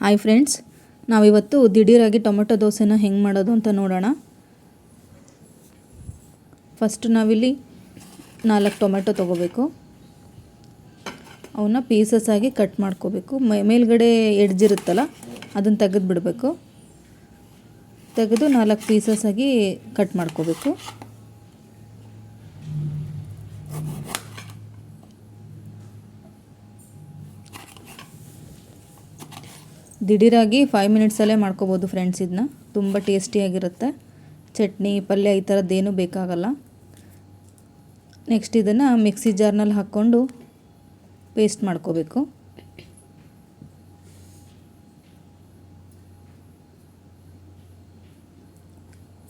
Hi friends ನಾವಿವತ್ತು ದಿಢೀರಾಗಿ tomato ದೋಸೆನ ಹೆಂಗೆ ಮಾಡೋದು ಅಂತ ನೋಡೋಣ. ಫಸ್ಟ್ ನಾವಿಲ್ಲಿ ನಾಲ್ಕು ಟೊಮೆಟೊ ತೊಗೋಬೇಕು. ಅವನ್ನ ಪೀಸಸ್ ಆಗಿ ಕಟ್ ಮಾಡ್ಕೋಬೇಕು. ಮೇಲ್ಗಡೆ ಎಡ್ಜಿರುತ್ತಲ್ಲ ಅದನ್ನು ತೆಗೆದು ಬಿಡಬೇಕು ತೆಗೆದು ನಾಲ್ಕು ಪೀಸಸ್ ಆಗಿ ಕಟ್ ಮಾಡ್ಕೋಬೇಕು. ದಿಢೀರಾಗಿ ಫೈವ್ ಮಿನಿಟ್ಸಲ್ಲೇ ಮಾಡ್ಕೋಬೋದು ಫ್ರೆಂಡ್ಸ್ ಇದನ್ನ ತುಂಬ ಟೇಸ್ಟಿಯಾಗಿರುತ್ತೆ ಚಟ್ನಿ, ಪಲ್ಯ ಈ ಥರದ್ದೇನೂ ಬೇಕಾಗಲ್ಲ. ನೆಕ್ಸ್ಟ್ ಇದನ್ನು ಮಿಕ್ಸಿ ಜಾರ್ನಲ್ಲಿ ಹಾಕ್ಕೊಂಡು ಪೇಸ್ಟ್ ಮಾಡ್ಕೋಬೇಕು.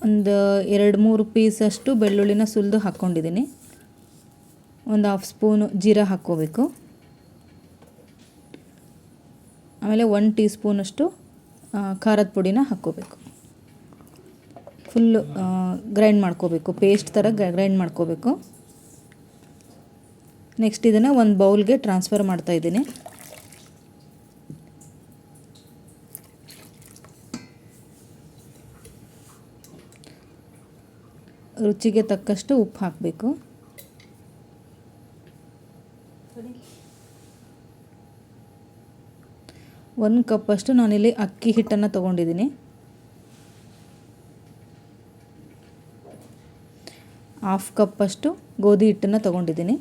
ಒಂದು ಎರಡು ಮೂರು ಪೀಸಷ್ಟು ಬೆಳ್ಳುಳ್ಳಿನ ಸುಲಿದು ಹಾಕ್ಕೊಂಡಿದ್ದೀನಿ ಒಂದು ಹಾಫ್ ಸ್ಪೂನು ಜೀರಾ ಹಾಕ್ಕೋಬೇಕು. ಆಮೇಲೆ ಒನ್ ಟೀ ಸ್ಪೂನಷ್ಟು ಖಾರದ ಪುಡಿನ ಹಾಕ್ಕೋಬೇಕು. ಫುಲ್ಲು ಗ್ರೈಂಡ್ ಮಾಡ್ಕೋಬೇಕು. ಪೇಸ್ಟ್ ಥರ ಗ್ರೈಂಡ್ ಮಾಡ್ಕೋಬೇಕು. ನೆಕ್ಸ್ಟ್ ಇದನ್ನು ಒಂದು ಬೌಲ್ಗೆ ಟ್ರಾನ್ಸ್ಫರ್ ಮಾಡ್ತಾಯಿದ್ದೀನಿ ರುಚಿಗೆ ತಕ್ಕಷ್ಟು ಉಪ್ಪು ಹಾಕಬೇಕು. ಒಂದು ಕಪ್ಪಷ್ಟು ನಾನಿಲ್ಲಿ ಅಕ್ಕಿ ಹಿಟ್ಟನ್ನು ತೊಗೊಂಡಿದ್ದೀನಿ. ಹಾಫ್ ಕಪ್ಪಷ್ಟು ಗೋಧಿ ಹಿಟ್ಟನ್ನು ತೊಗೊಂಡಿದ್ದೀನಿ.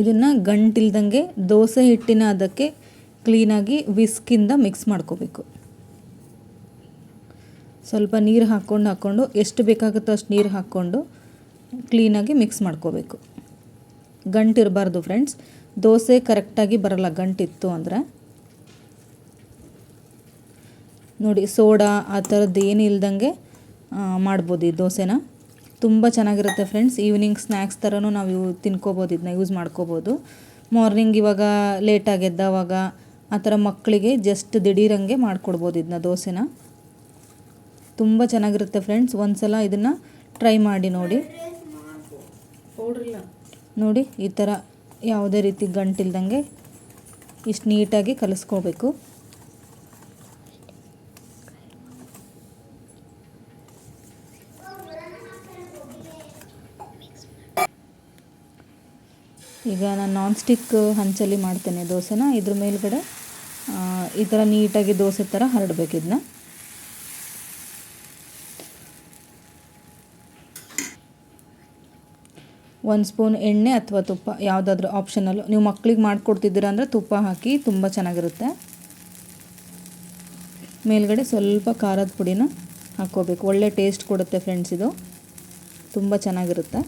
ಇದನ್ನು ಗಂಟಿಲ್ದಂಗೆ ದೋಸೆ ಹಿಟ್ಟಿನ ಅದಕ್ಕೆ ಕ್ಲೀನಾಗಿ ವಿಸ್ಕಿಂದ ಮಿಕ್ಸ್ ಮಾಡ್ಕೋಬೇಕು. ಸ್ವಲ್ಪ ನೀರು ಹಾಕ್ಕೊಂಡು ಹಾಕ್ಕೊಂಡು ಎಷ್ಟು ಬೇಕಾಗುತ್ತೋ ಅಷ್ಟು ನೀರು ಹಾಕ್ಕೊಂಡು ಕ್ಲೀನಾಗಿ ಮಿಕ್ಸ್ ಮಾಡ್ಕೋಬೇಕು. ಗಂಟಿರಬಾರ್ದು ಫ್ರೆಂಡ್ಸ್ ದೋಸೆ ಕರೆಕ್ಟಾಗಿ ಬರಲ್ಲ, ಗಂಟಿತ್ತು ಅಂದರೆ. ನೋಡಿ, ಸೋಡಾ ಆ ಥರದ್ದು ಏನು ಇಲ್ದಂಗೆ ಮಾಡ್ಬೋದು ಈ ದೋಸೆನ. ತುಂಬ ಚೆನ್ನಾಗಿರುತ್ತೆ ಫ್ರೆಂಡ್ಸ್ ಈವ್ನಿಂಗ್ ಸ್ನ್ಯಾಕ್ಸ್ ಥರನೂ ನಾವು ಯೂ ತಿನ್ಕೋಬೋದು ಇದನ್ನ ಯೂಸ್ ಮಾಡ್ಕೋಬೋದು. ಮಾರ್ನಿಂಗ್ ಇವಾಗ ಲೇಟಾಗಿ ಎದ್ದವಾಗ ಆ ಥರ ಮಕ್ಕಳಿಗೆ ಜಸ್ಟ್ ದಿಢೀರಂಗೆ ಮಾಡಿಕೊಡ್ಬೋದು ಇದನ್ನ ದೋಸೆನ. ತುಂಬ ಚೆನ್ನಾಗಿರುತ್ತೆ ಫ್ರೆಂಡ್ಸ್ ಒಂದು ಸಲ ಇದನ್ನು ಟ್ರೈ ಮಾಡಿ ನೋಡಿ. ನೋಡಿ, ಈ ಥರ ಯಾವುದೇ ರೀತಿ ಗಂಟಿಲ್ದಂಗೆ ಇಷ್ಟು ನೀಟಾಗಿ ಕಲಿಸ್ಕೋಬೇಕು. ಈಗ ನಾನು ನಾನ್ ಸ್ಟಿಕ್ ಹಂಚಲ್ಲಿ ಮಾಡ್ತೇನೆ ದೋಸೆನ. ಇದ್ರ ಮೇಲ್ಗಡೆ ಈ ಥರ ನೀಟಾಗಿ ದೋಸೆ ಥರ ಹರಡಬೇಕು ಇದನ್ನ ಒಂದು ಸ್ಪೂನ್ ಎಣ್ಣೆ ಅಥವಾ ತುಪ್ಪ, ಯಾವುದಾದ್ರೂ ಆಪ್ಷನಲ್ಲು ನೀವು ಮಕ್ಕಳಿಗೆ ಮಾಡಿಕೊಡ್ತಿದ್ದೀರ ಅಂದರೆ ತುಪ್ಪ ಹಾಕಿ ತುಂಬ ಚೆನ್ನಾಗಿರುತ್ತೆ. ಮೇಲ್ಗಡೆ ಸ್ವಲ್ಪ ಖಾರದ ಪುಡಿನ ಹಾಕ್ಕೋಬೇಕು. ಒಳ್ಳೆ ಟೇಸ್ಟ್ ಕೊಡುತ್ತೆ ಫ್ರೆಂಡ್ಸ್ ಇದು. ತುಂಬ ಚೆನ್ನಾಗಿರುತ್ತೆ.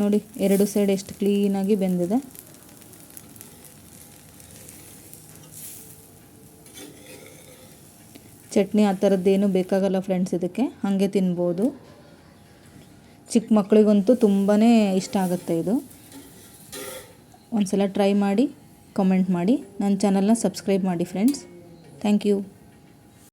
ನೋಡಿ, ಎರಡು ಸೈಡ್ ಎಷ್ಟು ಕ್ಲೀನಾಗಿ ಬೆಂದಿದೆ. ಚಟ್ನಿ ಆ ಥರದ್ದೇನು ಬೇಕಾಗಲ್ಲ ಫ್ರೆಂಡ್ಸ್ ಇದಕ್ಕೆ. ಹಾಗೆ ತಿನ್ಬೋದು. ಚಿಕ್ಕ ಮಕ್ಕಳಿಗಂತೂ ತುಂಬಾ ಇಷ್ಟ ಆಗುತ್ತೆ ಇದು. ಒಂದು ಸಲ ಟ್ರೈ ಮಾಡಿ ಕಮೆಂಟ್ ಮಾಡಿ. ನನ್ನ ಚಾನಲ್ನ ಸಬ್ಸ್ಕ್ರೈಬ್ ಮಾಡಿ ಫ್ರೆಂಡ್ಸ್ ಥ್ಯಾಂಕ್ ಯು